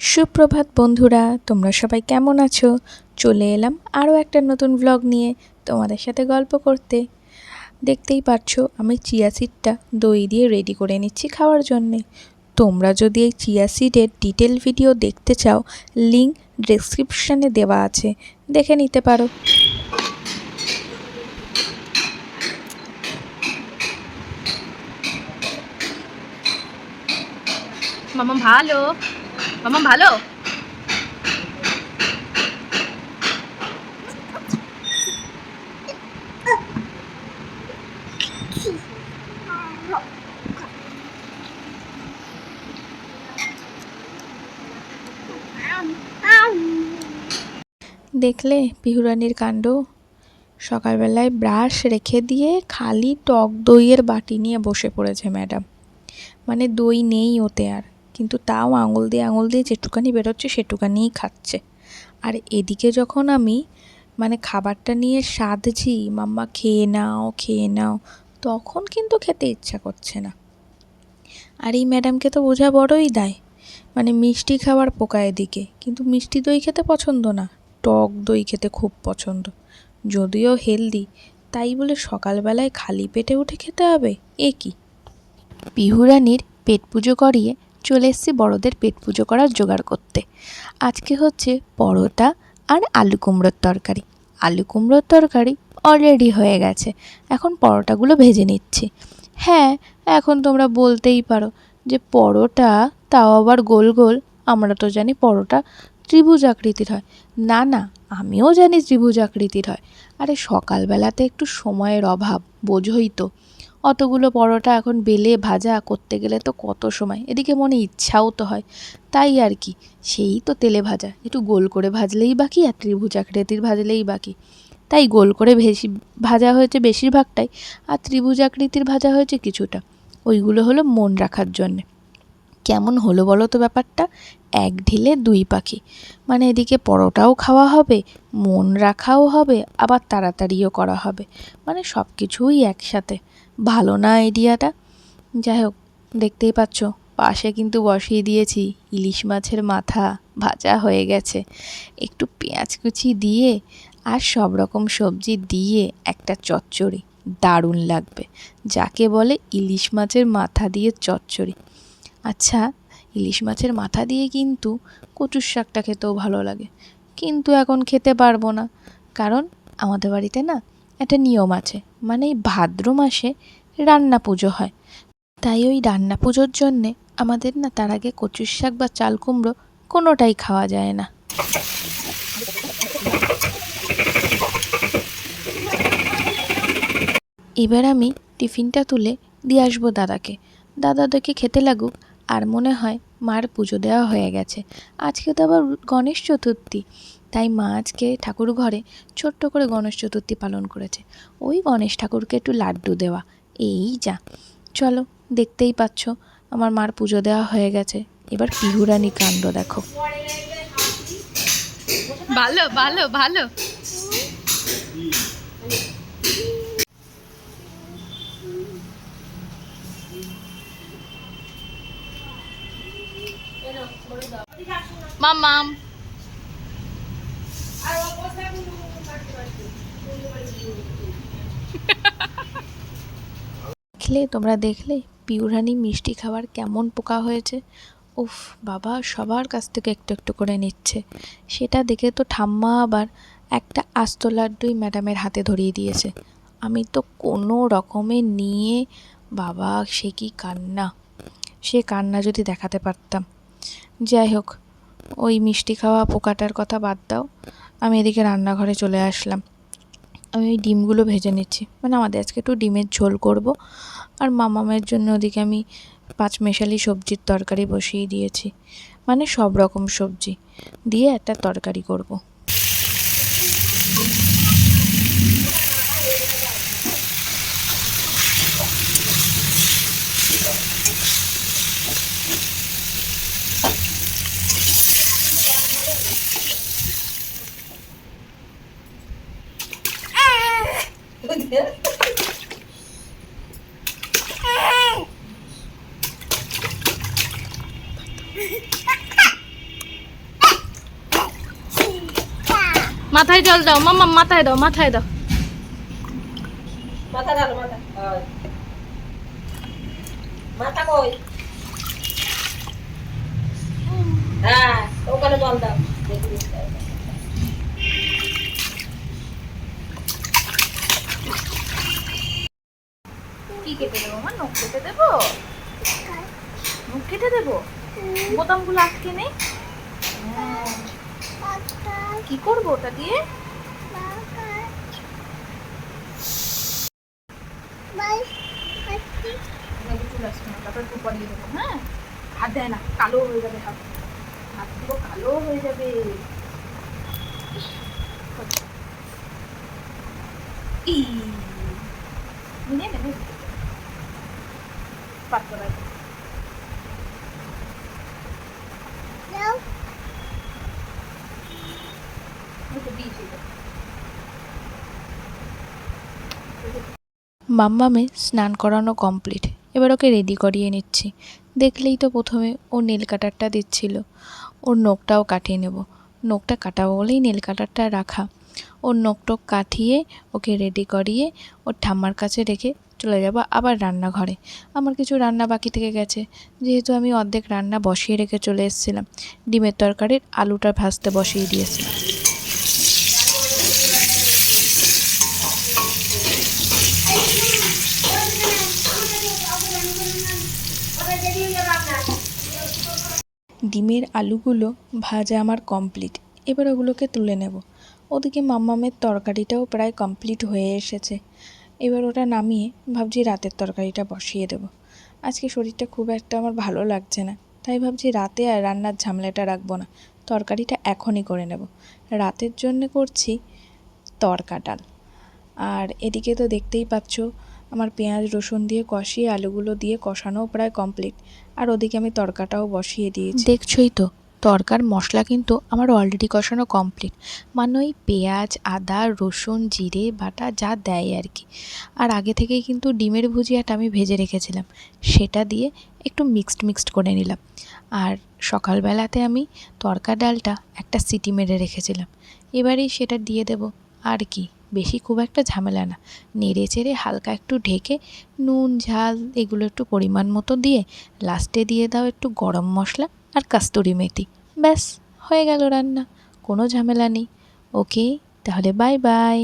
সুপ্রভাত বন্ধুরা, তোমরা সবাই কেমন আছো? চলে এলাম আরও একটা নতুন ভ্লগ নিয়ে তোমাদের সাথে গল্প করতে। দেখতেই পাচ্ছো আমি চিয়া সিডটা দই দিয়ে রেডি করে নিচ্ছি খাওয়ার জন্যে। তোমরা যদি এই চিয়া সিডের ডিটেল ভিডিও দেখতে চাও লিঙ্ক ডেসক্রিপশানে দেওয়া আছে। দেখে নিতে পারো। মামা ভালো? মামা, ভালো? দেখলে পিহুরানির কাণ্ড? সকালবেলায় ব্রাশ রেখে দিয়ে খালি টক দইয়ের বাটি নিয়ে বসে পড়েছে ম্যাডাম। মানে দই নেই ওতে আর। কিন্তু তাও আঙুল দিয়ে আঙুল দিয়ে যেটুকানি বেরোচ্ছে, সেটুকানিই খাচ্ছে। আর এদিকে যখন আমি মানে খাবারটা নিয়ে সাধছি, মাম্মা, খেয়ে নাও খেয়ে নাও, তখন কিন্তু খেতে ইচ্ছা করছে না। আর এই ম্যাডামকে তো বোঝা বড়ই দায়। মানে মিষ্টি খাবার পোকা এদিকে, কিন্তু মিষ্টি দই খেতে পছন্দ না, টক দই খেতে খুব পছন্দ। যদিও হেলদি, তাই বলে সকালবেলায় খালি পেটে উঠে খেতে হবে, এ কি? পিহুরানির পেট পুজো করিয়ে চলে এসেছি বড়দের পেট পুজো করার জোগাড় করতে। আজকে হচ্ছে পরোটা আর আলু কুমড়োর তরকারি। আলু কুমড়োর তরকারি অলরেডি হয়ে গেছে। এখন পরোটাগুলো ভেজে নিচ্ছি। হ্যাঁ এখন তোমরা বলতেই পারো যে পরোটা তাও আবার গোল গোল। আমরা তো জানি পরোটা ত্রিভুজ আকৃতির হয়। না না, আমিও জানি ত্রিভুজ আকৃতির হয়। আরে সকালবেলাতে একটু সময়ের অভাব, বোঝোই তো। অতগুলো পরোটা এখন বেলে ভাজা করতে গেলে তো কত সময়? এদিকে মনে ইচ্ছাও তো হয়। তাই আর কি, সেই তো তেলে ভাজা। একটু গোল করে ভাজলেই বাকি আর ত্রিভুজ আকৃতির ভাজলেই বাকি। তাই গোল করে বেশি ভাজা হয়েছে বেশিরভাগটাই, আর ত্রিভুজ আকৃতির ভাজা হয়েছে কিছুটা। ওইগুলো হলো মন রাখার জন্যে। কেমন হলো বলো তো ব্যাপারটা? এক ঢিলে দুই পাখি। মানে এদিকে পরোটাও খাওয়া হবে, মন রাখাও হবে, আবার তাড়াতাড়িও করা হবে। মানে সব কিছুই একসাথে। ভালো না আইডিয়াটা? যাই হোক দেখতেই পাচ্ছ, পাশে কিন্তু বসিয়ে দিয়েছি ইলিশ মাছের মাথা, ভাজা হয়ে গেছে। একটু পেঁয়াজ কুচি দিয়ে আর সব রকম সবজি দিয়ে একটা চচ্চড়ি, দারুণ লাগবে। যাকে বলে ইলিশ মাছের মাথা দিয়ে চচ্চড়ি। আচ্ছা ইলিশ মাছের মাথা দিয়ে কিন্তু কচুর শাকটা খেতেও ভালো লাগে। কিন্তু এখন খেতে পারব না। কারণ আমাদের বাড়িতে না একটা নিয়ম আছে মানে এই ভাদ্র মাসে রান্না পুজো হয়। তাই ওই রান্না পুজোর জন্যে আমাদের না তার আগে কচুর শাক বা চাল কুমড়ো কোনোটাই খাওয়া যায় না। এবার আমি টিফিনটা তুলে দিয়ে আসব দাদাকে। দাদা ওদেরকে খেতে লাগুক আর মনে হয় মার পুজো দেওয়া হয়ে গেছে। আজকে তো আবার গণেশ চতুর্থী। তাই মা আজকে ঠাকুর ঘরে ছোট্ট করে গণেশ চতুর্থী পালন করেছে। ওই গণেশ ঠাকুরকে একটু লাড্ডু দেওয়া। এই যা। চলো, দেখতেই পাচ্ছ, আমার মার পুজো দেওয়া হয়ে গেছে। এবার পিহুরানি কাণ্ড দেখো। ভালো ভালো ভালো। মামাম দেখলে, তোমরা দেখলে, পিউরানি মিষ্টি খাবার কেমন পোকা হয়েছে? উফ, বাবা, সবার কাছ থেকে একটু একটু করে নিচ্ছে। সেটা দেখে তো ঠাম্মা আবার একটা আস্ত লাড্ডুই ম্যাডামের হাতে ধরিয়ে দিয়েছে। আমি তো কোনো রকমে নিয়ে, বাবা, সে কি কান্না? সে কান্না যদি দেখাতে পারতাম। যাই হোক ওই মিষ্টি খাওয়া পোকাটার কথা বাদ দাও। আমি এদিকে রান্নাঘরে চলে আসলাম। আমি ওই ডিমগুলো ভেজে নিচ্ছি। মানে আমাদের আজকে একটু ডিমের ঝোল করব। আর মামামের জন্য ওদিকে আমি পাঁচ মেশালি সবজির তরকারি বসিয়ে দিয়েছি। মানে সব রকম সবজি। দিয়ে একটা তরকারি করব। মাথায় জল দাও মাম্মা মাথায় দাও মাথায় দাও। মাথা মাথা। কই? হ্যাঁ ওখানে জল দাও। কি কেটে দেবো মা? নখ কেটে দেবো? হ্যাঁ। মুখ কেটে দেবো? বোতামগুলো আটকে নেই। কি করব ওটা দিয়ে? দেয় না, কালো হয়ে যাবে হাত। কালো হয়ে যাবে। পাত্র রাখবে ওকে দিয়েছি তো। মাম্মামে স্নান করানো কমপ্লিট এবার ওকে রেডি করিয়ে নিচ্ছি। দেখলেই তো প্রথমে ও নেল কাটারটা দিচ্ছিল। ওর নখটাও কাটিয়ে নেব। নখটা কাটাবো বলেই নেল কাটারটা রাখা। ওর নখ টক কাটিয়ে ওকে রেডি করিয়ে ওর ঠাম্মার কাছে রেখে চলে যাব আবার রান্নাঘরে। আমার কিছু রান্না বাকি থেকে গেছে। যেহেতু আমি অর্ধেক রান্না বসিয়ে রেখে চলে এসেছিলাম, ডিমের তরকারির আলুটা ভাজতে বসিয়ে দিয়েছিলাম। ডিমের আলুগুলো ভাজা আমার কমপ্লিট এবার ওগুলোকে তুলে নেব। ওদিকে মাম্মামের তরকারিটাও প্রায় কমপ্লিট হয়ে এসেছে। এবার ওটা নামিয়ে ভাবছি রাতের তরকারিটা বসিয়ে দেব। আজকে শরীরটা খুব একটা আমার ভালো লাগছে না, তাই ভাবছি রাতে আর রান্নার ঝামেলাটা রাখব না। তরকারিটা এখনই করে নেব। রাতের জন্য করছি তরকা ডাল। আর এদিকে তো দেখতেই পাচ্ছ আমার পেঁয়াজ, রসুন দিয়ে কষিয়ে, আলুগুলো দিয়ে কষানোও প্রায় কমপ্লিট আর ওদিকে আমি তরকাটাও বসিয়ে দিয়েছি। দেখছই তো, তরকার মশলা কিন্তু আমার অলরেডি কষানো কমপ্লিট মানে ওই পেঁয়াজ, আদা, রসুন, জিরে, বাটা যা দেয় আর কি। আর আগে থেকেই কিন্তু ডিমের ভুজিয়াটা আমি ভেজে রেখেছিলাম। সেটা দিয়ে একটু মিক্সড মিক্সড করে নিলাম। আর সকালবেলাতে আমি তরকা ডালটা একটা সিটি মেরে রেখেছিলাম। এবারেই সেটা দিয়ে দেব। আর কি? বেশি খুব একটা ঝামেলা না। নেড়ে চেড়ে হালকা একটু ঢেকে নুন, ঝাল এগুলো একটু পরিমাণ মতো দিয়ে লাস্টে দিয়ে দাও একটু গরম মশলা আর কাস্তুরি মেথি। ব্যাস, হয়ে গেল রান্না, কোনো ঝামেলা নেই। ওকে, তাহলে বাই বাই